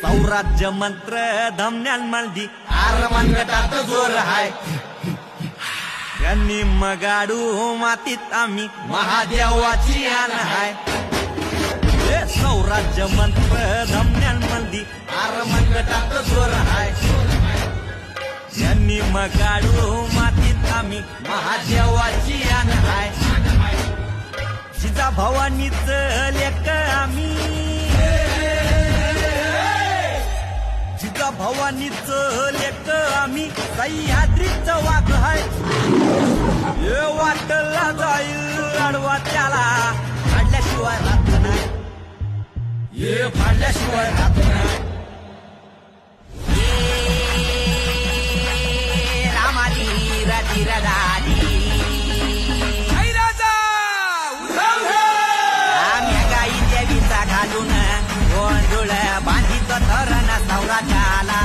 सौराज्य मंत्र धमन्याल मलदी आर जोर हाय। त्यांनी मगाडू मातीत आम्ही महादेवाची आण हाय। सौराज्य मंत्र धमन्याल मलदी आर जोर हाय। त्यांनी मगाडू मातीत आम्ही महादेवाची आण हाय। जिजा भवानीच लेकर भवानीच लेक आम्ही सह्याद्रीच वाघ हाय. हे वाटला जाईल आडवा त्याला फाडल्याशिवाय राहत नाही. हे फाडल्याशिवाय राहत नाही. राजी! आम्ही गाई देवीचा घालून गोंधुळ धरण सौराच्याला